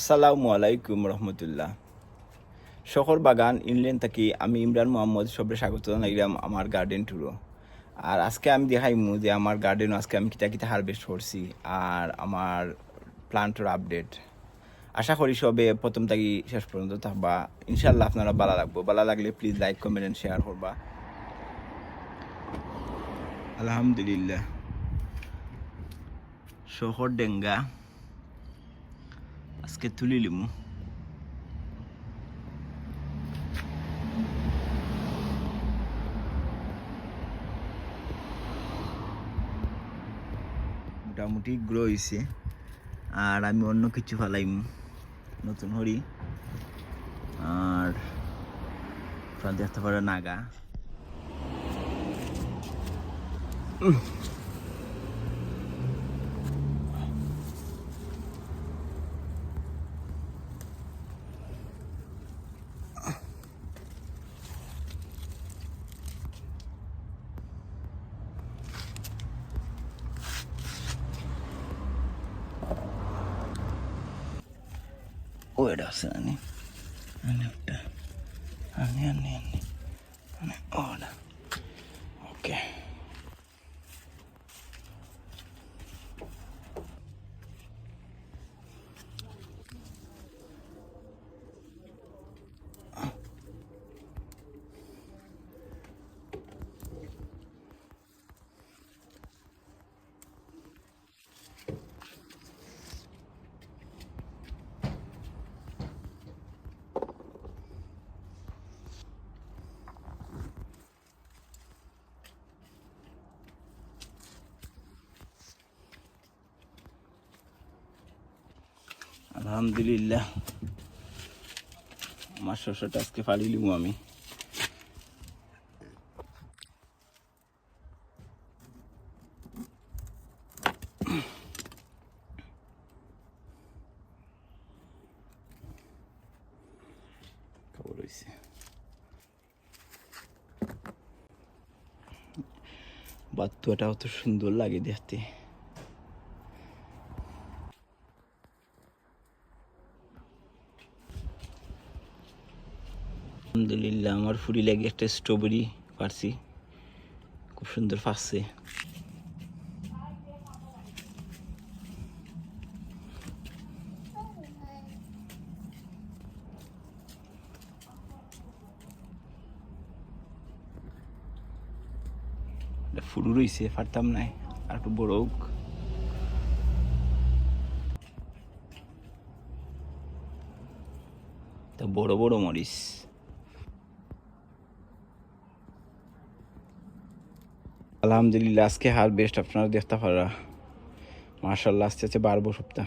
আসসালামু আলাইকুম রহমতুল্লাহ। শহর বাগান, ইংল্যান্ড থেকে আমি ইমরান মোহাম্মদ সবে স্বাগত জানাইলাম আমার গার্ডেন ট্যুরও আর আজকে আমি দেখাইমু যে আমার গার্ডেন আজকে আমি কিতা কিতা হারভেস্ট করছি আর আমার প্লান্টের আপডেট আশা করি সবে প্রথম থেকে শেষ পর্যন্ত থাকবা। ইনশাল্লাহ আপনারা ভালো লাগবো। ভালো লাগলে please like comment and share করবা। আলহামদুলিল্লাহ। শহর ডেঙ্গা। আজকে তুলি লিমু মোটামুটি গ্রো হয়েছে আর আমি অন্য কিছু ফালাইম। নতুন হরি। আর দেখতে পারেন নাগা। ഓയിഡ് ഹൗസ് തന്നെ അന്നെ അന്നെ അന്നെ അന്നെ ഓടാം. আলহামদুলিল্লাহ। আমার শস্যটা আজকে ফালি লিমু আমি। বাত্তুয়াটাও তো সুন্দর লাগে দেখতে। আলহামদুলিল্লাহ, আমার ফুরি লাগে একটা স্ট্রবেরি পারছি। খুব সুন্দর ফাঁসছে ফুরু রইছে, পারতাম নাই, আর একটু বড় হোক। তা বড় বড় মরিচ। আলহামদুলিল্লাহ আজকে হার বেস্ট আপনারা দেখতে পারা। মার্শাল্লাহ আস্তে আস্তে বাড়বো সপ্তাহ।